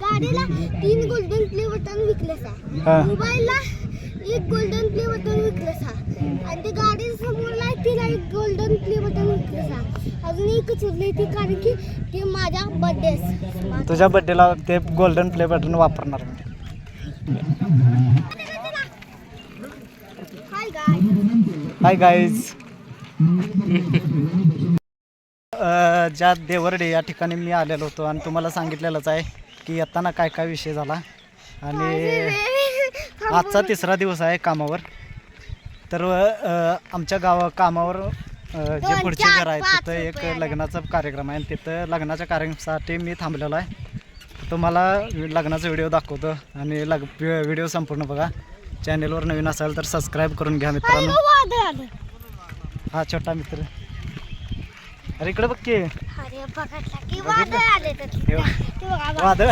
गाडीला तीन golden play button विकले सा. मोबाईलला एक गोल्डन प्ले बटन विकले सा आणि ते गाडी समोरला तिला एक गोल्डन प्ले बटन विकले सा अजून एकच उरली ती कारण की ते माझ्या बर्थडे तुझ्या बड्डेला ते गोल्डन प्ले बटन वापरणार हाय गाय हाय गाईज ज्या देवर्डे या ठिकाणी मी आलेलो होतो आणि तुम्हाला सांगितलेलंच आहे की येताना काय काय विषय झाला. आणि आजचा तिसरा दिवस आहे कामावर. तर आमच्या गावा कामावर जे पुढचे घर आहे तिथं एक. लग्नाचा कार्यक्रम आहे आणि तिथं लग्नाच्या कार्यक्रमासाठी मी थांबलेलो आहे. तुम्हाला लग्नाचा व्हिडिओ दाखवतो आणि लग व्हिडिओ संपूर्ण बघा. चॅनेलवर नवीन असाल तर सबस्क्राईब करून घ्या मित्रांनो. हा छोटा मित्र. अरे इकडे बघ की अरे बघितला की वादळ आले तर बघ. ते बघा बघा. वादळ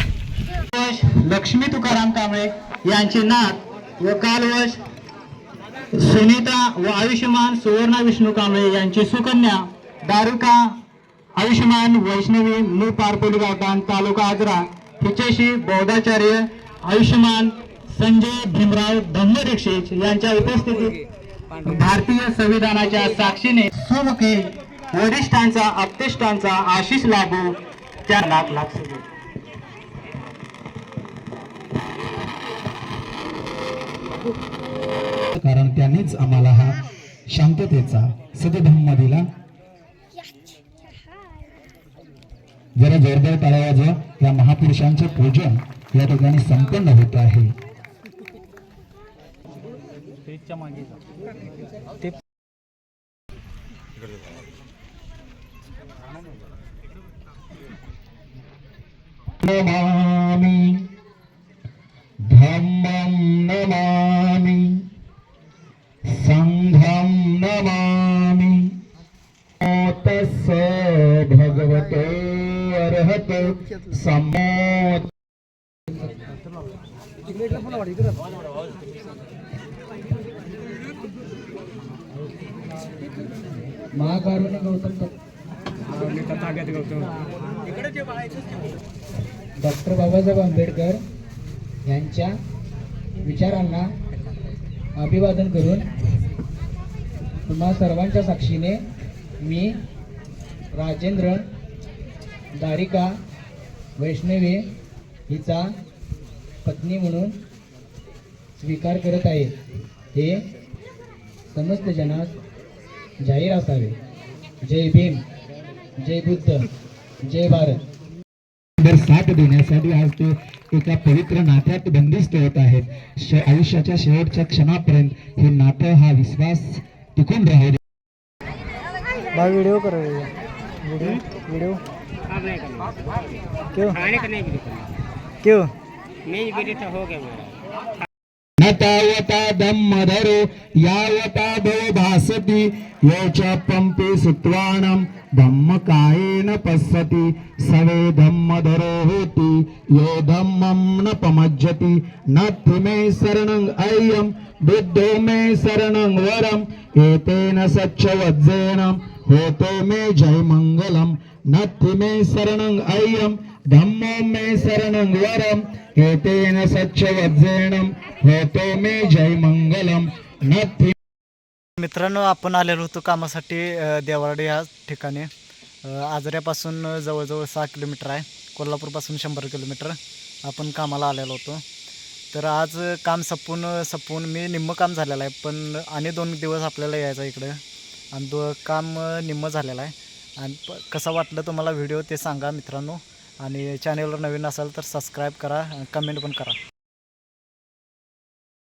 लक्ष्मी तुकाराम कांबळे यांचे नात व कालवश सुनीता व आयुष्यमान सुवर्णा विष्णू कांबळे यांची सुकन्या दारुका आयुष्यमान वैष्णवी मूळ पारपोली गावठाण तालुका आजरा हिच्याशी बौद्धाचार्य आयुष्यमान संजय भीमराव धम्मदीक्षित यांच्या उपस्थितीत भारतीय संविधानाच्या साक्षीने सुमुखे वरिष्ठांचा अपतिष्ठांचा आशिष लाभो त्या लाख लाख. कारण त्यांनीच आम्हाला हा शांततेचा सदधम्म दिला. जरा जोरदार टाळ्या वाजवा. या महापुरुषांचे पूजन या ठिकाणी संपन्न होत आहे. ते नमामि। धम्मं नमामि। संघं नमामि। तस्स भगवतो अर्हतो। सम्मो महाकारुण्य गौतम डॉक्टर बाबासाहेब आंबेडकर यांच्या विचारांना अभिवादन करून तुम्हा सर्वांच्या साक्षीने मी राजेंद्र दारिका वैष्णवी हिचा पत्नी म्हणून स्वीकार करत आहे. हे समस्त जनास जाहीर असावे. जय भीम. जय बुद्ध जय भारत. साथ देण्यासाठी आज ते एका पवित्र नात्यात बंदिस्त होत आहेत. आयुष्याच्या शेवटच्या क्षणापर्यंत हे नातं हा विश्वास टिकून राहू दे. भाई वीडियो करो वीडियो वीडियो क्यों? क्यों? नतावता धम्मधरो यावता भव भासति यो च पंपे सुत्वाणं धम्मकायेन पश्यति सवे धम्मधरो होति यो धम्मं न पमज्जति नत्थि मे शरणं अय्यं बुद्धो मे शरणं वरम् एतेन सच्चवज्जेन होतो मे जयमङ्गलम् नत्थि मे शरणं अय्यं धम्मो मे शरणं वरम् एतेन सच्चवज्जेन होतो मे जयमङ्गलम् नत्थि मित्रांनो आपण आलेलो होतो कामासाठी देवाडे या ठिकाणी. आजऱ्यापासून जवळजवळ सहा किलोमीटर आहे. कोल्हापूरपासून शंभर किलोमीटर आपण कामाला आलेलो होतो. तर आज काम संपून संपून मी निम्मं काम झालेलं आहे. पण आणि दोन दिवस आपल्याला यायचं इकडं. आणि दो काम निम्मं झालेलं आहे. आणि कसा कसं वाटलं तुम्हाला व्हिडिओ ते सांगा मित्रांनो. आणि चॅनेलवर नवीन असाल तर सबस्क्राईब करा कमेंट पण करा.